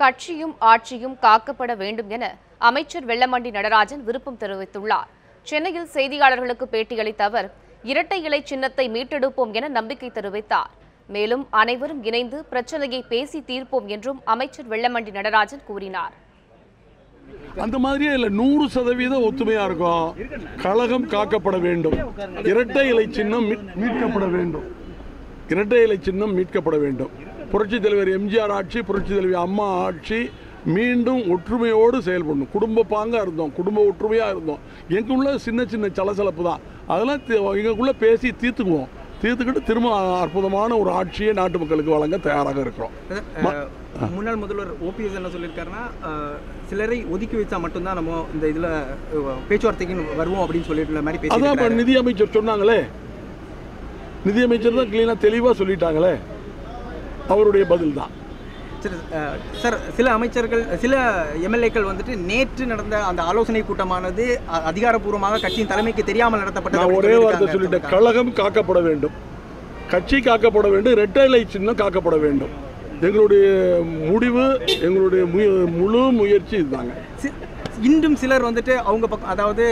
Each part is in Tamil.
கட்சியும் ஆட்சியும் காக்கப்பட வேண்டும் என அமைச்சர் வெள்ளமண்டி நடராஜன் விருப்பம் தெரிவித்துள்ளார். சென்னையில் செய்தியாளர்களுக்கு பேட்டியளித்த அவர் இரட்டை இலை சின்னத்தை மீட்டெடுப்போம் என நம்பிக்கை தெரிவித்தார். மேலும் அனைவரும் இணைந்து பிரச்சனையை பேசி தீர்ப்போம் என்றும் அமைச்சர் வெள்ளமண்டி நடராஜன் கூறினார். அந்த மாதிரியே இல்லை நூறு சதவீதம் ஒத்துமையா இருக்கும். கழகம் காக்கப்பட வேண்டும். இரட்டை இலை சின்னம் மீட்கப்பட வேண்டும். இரட்டை இலை சின்னம் மீட்கப்பட வேண்டும். புரட்சி தலைவர் எம்ஜிஆர் ஆட்சி புரட்சி தலைவர் அம்மா ஆட்சி மீண்டும் ஒற்றுமையோடு செயல்படணும். குடும்ப பாங்கா இருந்தோம் குடும்ப ஒற்றுமையா இருந்தோம். எங்களுள்ள சின்ன சின்ன சலசலப்பு தான். அதெல்லாம் எங்களுக்குள்ள பேசி தீர்த்துக்குவோம். தீர்த்துக்கிட்டு திரும்ப அற்புதமான ஒரு ஆட்சியை நாட்டு மக்களுக்கு வழங்க தயாராக இருக்கிறோம். முன்னாள் முதல்வர் ஓபிஎஸ் என்ன சொல்லியிருக்காருன்னா சிலரை ஒதுக்கி வச்சா மட்டும்தான் நம்ம இந்த இதுல பேச்சுவார்த்தைக்கு வருவோம் அப்படின்னு சொல்லிட்டு மாதிரி அதான் இப்ப பேசி நிதி அமைச்சர் சொன்னாங்களே. நிதி அமைச்சர் தான் கிளீனா தெளிவா சொல்லிட்டாங்களே. அவருடைய பதில் தான் சரி சில அமைச்சர்கள் சில எம்எல்ஏக்கள் வந்துட்டு நேற்று நடந்த அந்த ஆலோசனை கூட்டமானது அதிகாரப்பூர்வமாக கட்சியின் தலைமைக்கு தெரியாமல் அப்படின்னு ஒரே வார்த்தை. சொல்லிட்டேன் கழகம் காக்கப்பட வேண்டும் கட்சி காக்கப்பட வேண்டும் இரட்டை இலை சின்னம் காக்கப்பட வேண்டும் எங்களுடைய முடிவு எங்களுடைய முழு முயற்சி இதுதாங்க இன்றும் சிலர் வந்துட்டு அவங்க பக்கம் அதாவது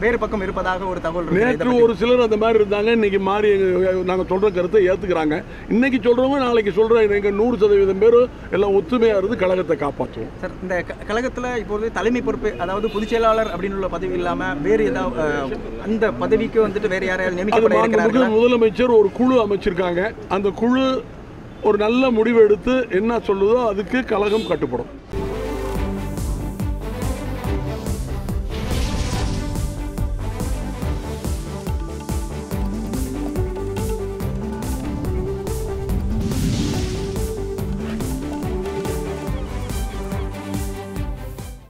வேறு பக்கம் இருப்பதாக ஒரு தகவல் நேற்று ஒரு சிலர் அந்த மாதிரி இருந்தாங்க. இன்னைக்கு மாறி எங்க- நாங்க சொல்ற கருத்தை ஏத்துக்கிறாங்க. இன்னைக்கு சொல்றவங்க நாளைக்கு சொல்ற எங்க நூறு சதவீதம் பேர் எல்லாம் ஒத்துமையா இருந்து கழகத்தை காப்பாற்றுவோம் சார் இந்த கழகத்துல இப்போது தலைமை பொறுப்பு அதாவது பொதுச் செயலாளர் அப்படின்னு உள்ள பதவி இல்லாம வேறு ஏதாவது அந்த பதவிக்கு வந்துட்டு வேற யாரையாவது நியமிக்கப்பட முதலமைச்சர் ஒரு குழு அமைச்சிருக்காங்க. அந்த குழு ஒரு நல்ல முடிவு எடுத்து என்ன சொல்லுதோ அதுக்கு கழகம் கட்டுப்படும்.